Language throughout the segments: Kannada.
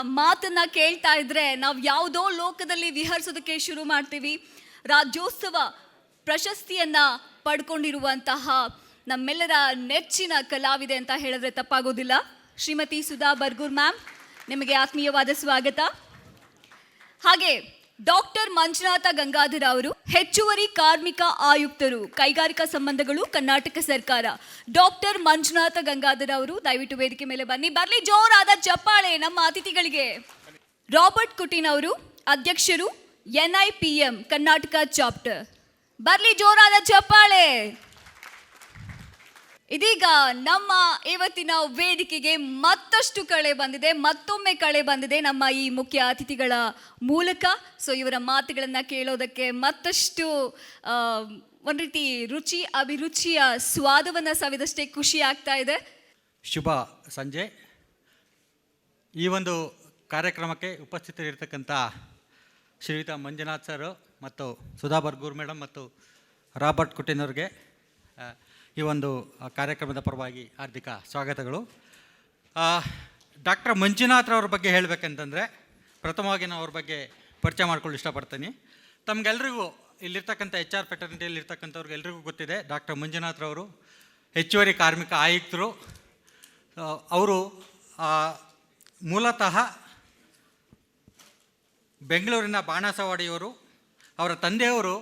ಮಾತನ್ನ ಕೇಳ್ತಾ ಇದ್ರೆ ನಾವು ಯಾವುದೋ ಲೋಕದಲ್ಲಿ ವಿಹರಿಸೋದಕ್ಕೆ ಶುರು ಮಾಡ್ತೀವಿ. ರಾಜ್ಯೋತ್ಸವ ಪ್ರಶಸ್ತಿಯನ್ನ ಪಡ್ಕೊಂಡಿರುವಂತಹ ನಮ್ಮೆಲ್ಲರ ನೆಚ್ಚಿನ ಕಲಾವಿದೆ ಅಂತ ಹೇಳಿದ್ರೆ ತಪ್ಪಾಗೋದಿಲ್ಲ. ಶ್ರೀಮತಿ ಸುಧಾ ಬರ್ಗೂರ್ ಮ್ಯಾಮ್, ನಿಮಗೆ ಆತ್ಮೀಯವಾದ ಸ್ವಾಗತ. ಹಾಗೆ ಡಾಕ್ಟರ್ ಮಂಜುನಾಥ ಗಂಗಾಧರ ಅವರು ಹೆಚ್ಚುವರಿ ಕಾರ್ಮಿಕ ಆಯುಕ್ತರು, ಕೈಗಾರಿಕಾ ಸಂಬಂಧಗಳು, ಕರ್ನಾಟಕ ಸರ್ಕಾರ. ಡಾಕ್ಟರ್ ಮಂಜುನಾಥ ಗಂಗಾಧರ ಅವರು ದಯವಿಟ್ಟು ವೇದಿಕೆ ಮೇಲೆ ಬನ್ನಿ. ಬರಲಿ, ಜೋರಾದ ಚಪ್ಪಾಳೆ ನಮ್ಮ ಅತಿಥಿಗಳಿಗೆ. ರಾಬರ್ಟ್ ಕುಟಿನ್ ಅವರು ಅಧ್ಯಕ್ಷರು N P M Karnataka chapter. ಬರಲಿ, ಜೋರಾದ ಚಪ್ಪಾಳೆ ಇದೀಗ ನಮ್ಮ ಇವತ್ತಿನ ವೇದಿಕೆಗೆ ಮತ್ತಷ್ಟು ಕಳೆ ಬಂದಿದೆ, ಮತ್ತೊಮ್ಮೆ ಕಳೆ ಬಂದಿದೆ ನಮ್ಮ ಈ ಮುಖ್ಯ ಅತಿಥಿಗಳ ಮೂಲಕ. ಸೊ ಇವರ ಮಾತುಗಳನ್ನು ಕೇಳೋದಕ್ಕೆ ಮತ್ತಷ್ಟು ಒಂದು ರೀತಿ ರುಚಿ, ಅಭಿರುಚಿಯ ಸ್ವಾದವನ್ನು ಸವಿದಷ್ಟೇ ಖುಷಿ ಆಗ್ತಾ ಇದೆ. ಶುಭ ಸಂಜೆ. ಈ ಒಂದು ಕಾರ್ಯಕ್ರಮಕ್ಕೆ ಉಪಸ್ಥಿತರಿರ್ತಕ್ಕಂಥ ಶ್ರೀಯುತ ಮಂಜುನಾಥ್ ಸರ್ ಮತ್ತು ಸುಧಾ ಬರ್ಗೂರ್ ಮೇಡಮ್ ಮತ್ತು ರಾಬರ್ಟ್ ಕುಟಿನವ್ರಿಗೆ ಈ ಒಂದು ಕಾರ್ಯಕ್ರಮದ ಪರವಾಗಿ ಹಾರ್ದಿಕ ಸ್ವಾಗತಗಳು. ಡಾಕ್ಟರ್ ಮಂಜುನಾಥ್ರವ್ರ ಬಗ್ಗೆ ಹೇಳಬೇಕಂತಂದರೆ, ಪ್ರಥಮವಾಗಿ ನಾನು ಅವ್ರ ಬಗ್ಗೆ ಪರಿಚಯ ಮಾಡ್ಕೊಳ್ಳಿ ಇಷ್ಟಪಡ್ತೀನಿ. ತಮಗೆಲ್ರಿಗೂ ಇಲ್ಲಿರ್ತಕ್ಕಂಥ ಎಚ್ ಆರ್ ಫೆಟರ್ನಿಟಿಯಲ್ಲಿ ಇರ್ತಕ್ಕಂಥವ್ರಿಗೆ ಎಲ್ರಿಗೂ ಗೊತ್ತಿದೆ, ಡಾಕ್ಟರ್ ಮಂಜುನಾಥ್ರವರು ಹೆಚ್ಚುವರಿ ಕಾರ್ಮಿಕ ಆಯುಕ್ತರು. ಅವರು ಮೂಲತಃ ಬೆಂಗಳೂರಿನ ಬಾಣಸವಾಡಿಯವರು, ಅವರ ತಂದೆಯವರು,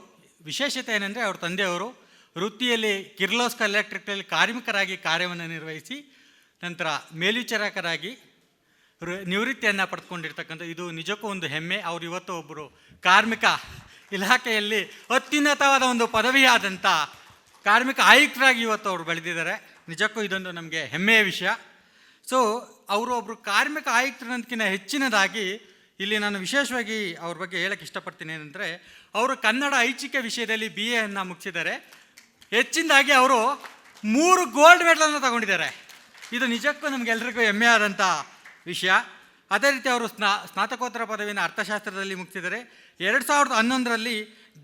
ವಿಶೇಷತೆ ಏನೆಂದರೆ ಅವ್ರ ತಂದೆಯವರು ವೃತ್ತಿಯಲ್ಲಿ ಕಿರ್ಲೋಸ್ಕ ಎಲೆಕ್ಟ್ರಿಕಲ್ ಕಾರ್ಮಿಕರಾಗಿ ಕಾರ್ಯವನ್ನು ನಿರ್ವಹಿಸಿ, ನಂತರ ಮೇಲ್ವಿಚಾರಕರಾಗಿ ನಿವೃತ್ತಿಯನ್ನು ಪಡೆದುಕೊಂಡಿರ್ತಕ್ಕಂಥ, ಇದು ನಿಜಕ್ಕೂ ಒಂದು ಹೆಮ್ಮೆ. ಅವರು ಇವತ್ತು ಒಬ್ಬರು ಕಾರ್ಮಿಕ ಇಲಾಖೆಯಲ್ಲಿ ಅತ್ಯುನ್ನತವಾದ ಒಂದು ಪದವಿಯಾದಂಥ ಕಾರ್ಮಿಕ ಆಯುಕ್ತರಾಗಿ ಇವತ್ತು ಅವರು ಬೆಳೆದಿದ್ದಾರೆ. ನಿಜಕ್ಕೂ ಇದೊಂದು ನಮಗೆ ಹೆಮ್ಮೆಯ ವಿಷಯ. ಸೊ ಅವರು ಒಬ್ಬರು ಕಾರ್ಮಿಕ ಆಯುಕ್ತರನ್ನಕ್ಕಿಂತ ಹೆಚ್ಚಿನದಾಗಿ ಇಲ್ಲಿ ನಾನು ವಿಶೇಷವಾಗಿ ಅವ್ರ ಬಗ್ಗೆ ಹೇಳಕ್ಕೆ ಇಷ್ಟಪಡ್ತೀನಿ ಏನಂದರೆ, ಅವರು ಕನ್ನಡ ಐಚ್ಛಿಕ ವಿಷಯದಲ್ಲಿ ಬಿ ಎನ್ನು ಮುಗಿಸಿದ್ದಾರೆ. ಹೆಚ್ಚಿನದಾಗಿ ಅವರು ಮೂರು ಗೋಲ್ಡ್ ಮೆಡಲನ್ನು ತಗೊಂಡಿದ್ದಾರೆ. ಇದು ನಿಜಕ್ಕೂ ನಮಗೆಲ್ಲರಿಗೂ ಹೆಮ್ಮೆ ಆದಂಥ ವಿಷಯ. ಅದೇ ರೀತಿ ಅವರು ಸ್ನಾ, ಸ್ನಾತಕೋತ್ತರ ಪದವಿನ ಅರ್ಥಶಾಸ್ತ್ರದಲ್ಲಿ ಮುಗಿಸಿದ್ದಾರೆ. ಎರಡು ಸಾವಿರದ ಹನ್ನೊಂದರಲ್ಲಿ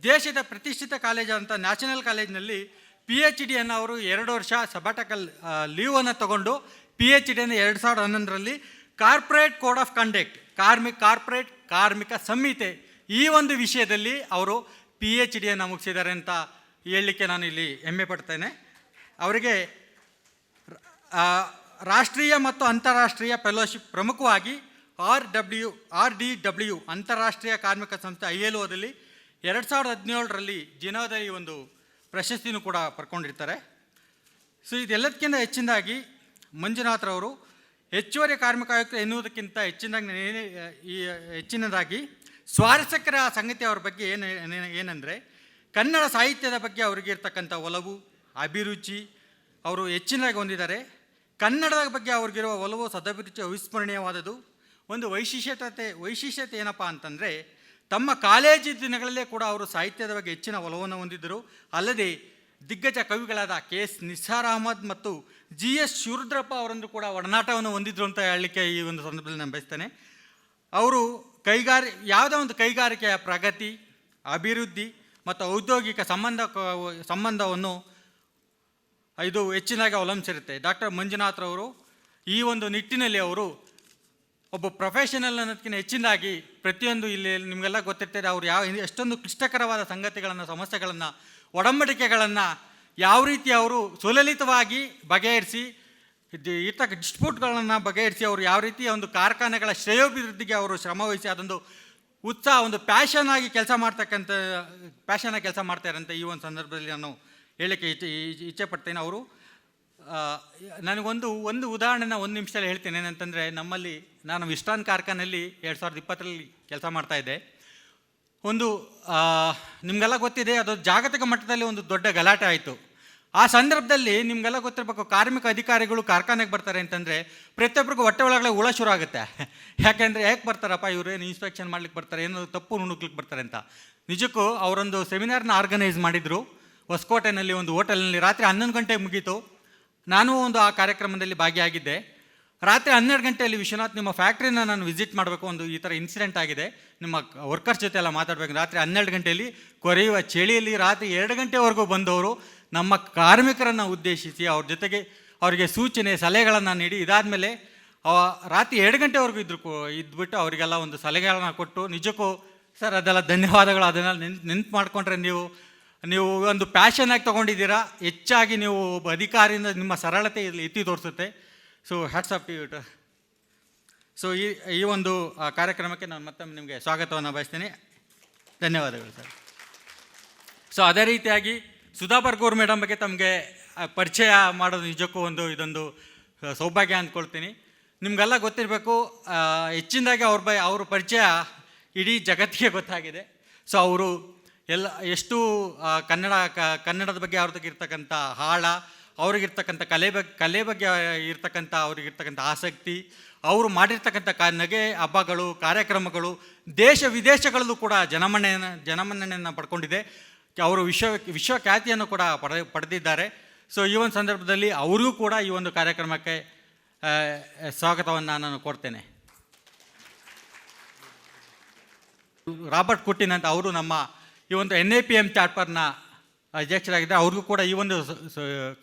ದೇಶದ ಪ್ರತಿಷ್ಠಿತ ಕಾಲೇಜಾದಂಥ ನ್ಯಾಷನಲ್ ಕಾಲೇಜಿನಲ್ಲಿ ಪಿ ಎಚ್ ಡಿಯನ್ನು ಅವರು ಎರಡು ವರ್ಷ ಸಬಾಟಕಲ್ ಲೀವನ್ನು ತಗೊಂಡು ಪಿ ಎಚ್ ಡಿಯನ್ನು ಎರಡು ಸಾವಿರದ ಹನ್ನೊಂದರಲ್ಲಿ ಕಾರ್ಪೊರೇಟ್ ಕೋಡ್ ಆಫ್ ಕಂಡಕ್ಟ್ ಕಾರ್ಮಿಕ ಕಾರ್ಪೊರೇಟ್ ಕಾರ್ಮಿಕ ಸಂಹಿತೆ ಈ ಒಂದು ವಿಷಯದಲ್ಲಿ ಅವರು ಪಿ ಎಚ್ ಡಿಯನ್ನು ಮುಗಿಸಿದ್ದಾರೆ ಅಂತ ಹೇಳಲಿಕ್ಕೆ ನಾನು ಇಲ್ಲಿ ಹೆಮ್ಮೆ ಪಡ್ತೇನೆ. ಅವರಿಗೆ ರಾಷ್ಟ್ರೀಯ ಮತ್ತು ಅಂತಾರಾಷ್ಟ್ರೀಯ ಫೆಲೋಶಿಪ್ ಪ್ರಮುಖವಾಗಿ R W, R D W ಅಂತಾರಾಷ್ಟ್ರೀಯ ಕಾರ್ಮಿಕ ಸಂಸ್ಥೆ ಐ ಎಲ್ ಓದಲ್ಲಿ ಎರಡು ಸಾವಿರದ ಹದಿನೇಳರಲ್ಲಿ ಜಿನೋದಲ್ಲಿ ಒಂದು ಪ್ರಶಸ್ತಿನೂ ಕೂಡ ಪಡ್ಕೊಂಡಿರ್ತಾರೆ. ಸೊ, ಇದೆಲ್ಲದಕ್ಕಿಂತ ಹೆಚ್ಚಿನದಾಗಿ ಮಂಜುನಾಥ್ರವರು ಹೆಚ್ಚುವರಿ ಕಾರ್ಮಿಕ ಆಯುಕ್ತ ಎನ್ನುವುದಕ್ಕಿಂತ ಹೆಚ್ಚಿನದಾಗಿ ಏನೇ ಈ, ಹೆಚ್ಚಿನದಾಗಿ ಸ್ವಾರಸ್ಯಕರ ಸಂಗತಿ ಅವರ ಬಗ್ಗೆ ಏನೇ- ಏನಂದರೆ ಕನ್ನಡ ಸಾಹಿತ್ಯದ ಬಗ್ಗೆ ಅವರಿಗೆ ಇರ್ತಕ್ಕಂಥ ಒಲವು, ಅಭಿರುಚಿ, ಅವರು ಹೆಚ್ಚಿನದಾಗಿ ಹೊಂದಿದ್ದಾರೆ. ಕನ್ನಡದ ಬಗ್ಗೆ ಅವ್ರಿಗಿರುವ ಒಲವು, ಸದಭಿರುಚಿ, ಅವಿಸ್ಮರಣೀಯವಾದದ್ದು. ಒಂದು ವೈಶಿಷ್ಟ್ಯತೆ ವೈಶಿಷ್ಟ್ಯತೆ ಏನಪ್ಪ ಅಂತಂದರೆ, ತಮ್ಮ ಕಾಲೇಜು ದಿನಗಳಲ್ಲೇ ಕೂಡ ಅವರು ಸಾಹಿತ್ಯದ ಬಗ್ಗೆ ಹೆಚ್ಚಿನ ಒಲವನ್ನು ಹೊಂದಿದ್ದರು. ಅಲ್ಲದೆ ದಿಗ್ಗಜ ಕವಿಗಳಾದ ಕೆ ಎಸ್ ನಿಸಾರ್ ಅಹಮದ್ ಮತ್ತು ಜಿ ಎಸ್ ಶಿವರುದ್ರಪ್ಪ ಅವರನ್ನು ಕೂಡ ಒಡನಾಟವನ್ನು ಹೊಂದಿದ್ರು ಅಂತ ಹೇಳಲಿಕ್ಕೆ ಈ ಒಂದು ಸಂದರ್ಭದಲ್ಲಿ ನಾನು ಬಯಸ್ತೇನೆ. ಅವರು ಕೈಗಾರಿ, ಯಾವುದೋ ಒಂದು ಕೈಗಾರಿಕೆಯ ಪ್ರಗತಿ, ಅಭಿವೃದ್ಧಿ ಮತ್ತು ಔದ್ಯೋಗಿಕ ಸಂಬಂಧ ಸಂಬಂಧವನ್ನು ಇದು ಹೆಚ್ಚಿನಾಗಿ ಅವಲಂಬಿಸಿರುತ್ತೆ. ಡಾಕ್ಟರ್ ಮಂಜುನಾಥ್ರವರು ಈ ಒಂದು ನಿಟ್ಟಿನಲ್ಲಿ ಅವರು ಒಬ್ಬ ಪ್ರೊಫೆಷನಲ್ ಅನ್ನೋದಕ್ಕಿಂತ ಹೆಚ್ಚಿನದಾಗಿ ಪ್ರತಿಯೊಂದು ಇಲ್ಲಿ ನಿಮಗೆಲ್ಲ ಗೊತ್ತಿರ್ತದೆ, ಅವ್ರು ಯಾವ ಎಷ್ಟೊಂದು ಕ್ಲಿಷ್ಟಕರವಾದ ಸಂಗತಿಗಳನ್ನು, ಸಮಸ್ಯೆಗಳನ್ನು, ಒಡಂಬಡಿಕೆಗಳನ್ನು ಯಾವ ರೀತಿ ಅವರು ಸುಲಲಿತವಾಗಿ ಬಗೆಹರಿಸಿ ಇರ್ತಕ್ಕ ಡಿಸ್ಪ್ಯೂಟ್ಗಳನ್ನು ಬಗೆಹರಿಸಿ, ಅವರು ಯಾವ ರೀತಿ ಒಂದು ಕಾರ್ಖಾನೆಗಳ ಶ್ರೇಯೋಭಿವೃದ್ಧಿಗೆ ಅವರು ಶ್ರಮವಹಿಸಿ ಅದೊಂದು ಉತ್ಸಾಹ ಒಂದು ಪ್ಯಾಷನ್ ಆಗಿ ಕೆಲಸ ಮಾಡ್ತಕ್ಕಂಥ ಪ್ಯಾಷನ್ ಆಗಿ ಕೆಲಸ ಮಾಡ್ತಾರಂತೆ ಈ ಒಂದು ಸಂದರ್ಭದಲ್ಲಿ ನಾನು ಹೇಳಕ್ಕೆ ಇಚ್ಛೆ ಇಚ್ಛೆ- ಪಡ್ತೇನೆ ಅವರು ನನಗೊಂದು, ಒಂದು ಉದಾಹರಣೆನ ಒಂದು ನಿಮಿಷದಲ್ಲಿ ಹೇಳ್ತೇನೆ. ಏನಂತಂದರೆ, ನಮ್ಮಲ್ಲಿ, ನಾನು ವಿಸ್ಟಾನ್ ಕಾರ್ಖಾನೆಯಲ್ಲಿ ಎರಡು ಸಾವಿರದ ಇಪ್ಪತ್ತರಲ್ಲಿ ಕೆಲಸ ಮಾಡ್ತಾ ಇದ್ದೆ. ಒಂದು ನಿಮಗೆಲ್ಲ ಗೊತ್ತಿದೆ, ಅದು ಜಾಗತಿಕ ಮಟ್ಟದಲ್ಲಿ ಒಂದು ದೊಡ್ಡ ಗಲಾಟೆ ಆಯಿತು. ಆ ಸಂದರ್ಭದಲ್ಲಿ ನಿಮಗೆಲ್ಲ ಗೊತ್ತಿರಬೇಕು, ಕಾರ್ಮಿಕ ಅಧಿಕಾರಿಗಳು ಕಾರ್ಖಾನೆಗೆ ಬರ್ತಾರೆ ಅಂತಂದರೆ ಪ್ರತಿಯೊಬ್ಬರಿಗೂ ಹೊಟ್ಟೆ ಒಳಗಡೆ ಹುಳ ಶುರು ಆಗುತ್ತೆ. ಯಾಕೆಂದರೆ ಯಾಕೆ ಬರ್ತಾರಪ್ಪ ಇವರು? ಏನು ಇನ್ಸ್ಪೆಕ್ಷನ್ ಮಾಡ್ಲಿಕ್ಕೆ ಬರ್ತಾರೆ ಏನೋ ತಪ್ಪು ನುಣುಕ್ಲಿಕ್ಕೆ ಬರ್ತಾರೆ ಅಂತ. ನಿಜಕ್ಕೂ ಅವರೊಂದು ಸೆಮಿನಾರ್ನ ಆರ್ಗನೈಸ್ ಮಾಡಿದರು. ಹೊಸಕೋಟೆನಲ್ಲಿ ಒಂದು ಹೋಟೆಲ್ನಲ್ಲಿ ರಾತ್ರಿ ಹನ್ನೊಂದು ಗಂಟೆಗೆ ಮುಗೀತು. ನಾನು ಒಂದು ಆ ಕಾರ್ಯಕ್ರಮದಲ್ಲಿ ಭಾಗಿಯಾಗಿದ್ದೆ. ರಾತ್ರಿ ಹನ್ನೆರಡು ಗಂಟೆಯಲ್ಲಿ ವಿಶ್ವನಾಥ್ ನಿಮ್ಮ ಫ್ಯಾಕ್ಟ್ರಿನ ನಾನು ವಿಸಿಟ್ ಮಾಡಬೇಕು ಒಂದು ಈ ಥರ ಇನ್ಸಿಡೆಂಟ್ ಆಗಿದೆ. ನಿಮ್ಮ ವರ್ಕರ್ಸ್ ಜೊತೆ ಎಲ್ಲ ಮಾತಾಡಬೇಕು. ರಾತ್ರಿ ಹನ್ನೆರಡು ಗಂಟೆಯಲ್ಲಿ ಕೊರೆಯುವ ಚಳಿಯಲ್ಲಿ ರಾತ್ರಿ ಎರಡು ಗಂಟೆವರೆಗೂ ಬಂದವರು. ನಮ್ಮ ಕಾರ್ಮಿಕರನ್ನು ಉದ್ದೇಶಿಸಿ ಅವ್ರ ಜೊತೆಗೆ ಅವರಿಗೆ ಸೂಚನೆ, ಸಲಹೆಗಳನ್ನು ನೀಡಿ ಇದಾದ ಮೇಲೆ ರಾತ್ರಿ ಎರಡು ಗಂಟೆವರೆಗೂ ಇದ್ರು ಇದ್ಬಿಟ್ಟು ಅವರಿಗೆಲ್ಲ ಒಂದು ಸಲಹೆಗಳನ್ನು ಕೊಟ್ಟು, ನಿಜಕ್ಕೂ ಸರ್ ಅದೆಲ್ಲ ಧನ್ಯವಾದಗಳು ಅದನ್ನೆಲ್ಲ ನೆನ್ಪು ನೆನ್ಪು ಮಾಡಿಕೊಂಡ್ರೆ ನೀವು ನೀವು ಒಂದು ಪ್ಯಾಷನಾಗಿ ತೊಗೊಂಡಿದ್ದೀರಾ, ಹೆಚ್ಚಾಗಿ ನೀವು ಒಬ್ಬ ಅಧಿಕಾರಿಯಿಂದ ನಿಮ್ಮ ಸರಳತೆ ಇಲ್ಲಿ ಎತ್ತಿ ತೋರಿಸುತ್ತೆ. So hats off you so ಈ ಈ ಒಂದು ಕಾರ್ಯಕ್ರಮಕ್ಕೆ ನಾನು ಮತ್ತೊಮ್ಮೆ ನಿಮಗೆ ಸ್ವಾಗತವನ್ನು ಬಯಸ್ತೀನಿ. ಧನ್ಯವಾದಗಳು ಸರ್ ಸೊ ಅದೇ ರೀತಿಯಾಗಿ ಸುಧಾಕರ್ ಗೌರ್ ಮೇಡಮ್ ಬಗ್ಗೆ ತಮಗೆ ಪರಿಚಯ ಮಾಡೋದು ನಿಜಕ್ಕೂ ಒಂದು ಇದೊಂದು ಸೌಭಾಗ್ಯ ಅಂದ್ಕೊಳ್ತೀನಿ. ನಿಮಗೆಲ್ಲ ಗೊತ್ತಿರಬೇಕು ಹೆಚ್ಚಿನದಾಗಿ ಅವ್ರ ಬೈ, ಅವ್ರ ಪರಿಚಯ ಇಡೀ ಜಗತ್ತಿಗೆ ಗೊತ್ತಾಗಿದೆ. ಸೊ, ಅವರು ಎಲ್ಲ, ಎಷ್ಟು ಕನ್ನಡ ಕನ್ನಡದ ಬಗ್ಗೆ ಅವ್ರದ್ದು ಇರ್ತಕ್ಕಂಥ ಆಳ ಅವ್ರಿಗಿರ್ತಕ್ಕಂಥ ಕಲೆ ಬಗ್ಗೆ ಕಲೆ ಬಗ್ಗೆ ಇರ್ತಕ್ಕಂಥ ಅವ್ರಿಗಿರ್ತಕ್ಕಂಥ ಆಸಕ್ತಿ, ಅವರು ಮಾಡಿರ್ತಕ್ಕಂಥ ಕ, ನಗೆ, ಹಬ್ಬಗಳು, ಕಾರ್ಯಕ್ರಮಗಳು ದೇಶ ವಿದೇಶಗಳಲ್ಲೂ ಕೂಡ ಜನಮನ್ನಣೆಯನ್ನು ಜನಮನ್ನಣೆಯನ್ನು ಪಡ್ಕೊಂಡಿದೆ. ಅವರು ವಿಶ್ವ ವಿಶ್ವ ಖ್ಯಾತಿಯನ್ನು ಕೂಡ ಪಡೆ, ಪಡೆದಿದ್ದಾರೆ. ಸೊ ಈ ಒಂದು ಸಂದರ್ಭದಲ್ಲಿ ಅವರಿಗೂ ಕೂಡ ಈ ಒಂದು ಕಾರ್ಯಕ್ರಮಕ್ಕೆ ಸ್ವಾಗತವನ್ನು ನಾನು ಕೊಡ್ತೇನೆ. ರಾಬರ್ಟ್ ಕುಟ್ಟಿನ್ ಅಂತ ಅವರು ನಮ್ಮ ಈ ಒಂದು ಎನ್ ಎ ಪಿ ಎಂ ಚಾಟ್ಪರ್ನ ಅಧ್ಯಕ್ಷರಾಗಿದ್ದಾರೆ. ಅವ್ರಿಗೂ ಕೂಡ ಈ ಒಂದು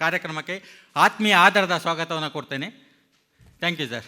ಕಾರ್ಯಕ್ರಮಕ್ಕೆ ಆತ್ಮೀಯ ಆಧಾರದ ಸ್ವಾಗತವನ್ನು ಕೊಡ್ತೇನೆ. Thank you sir.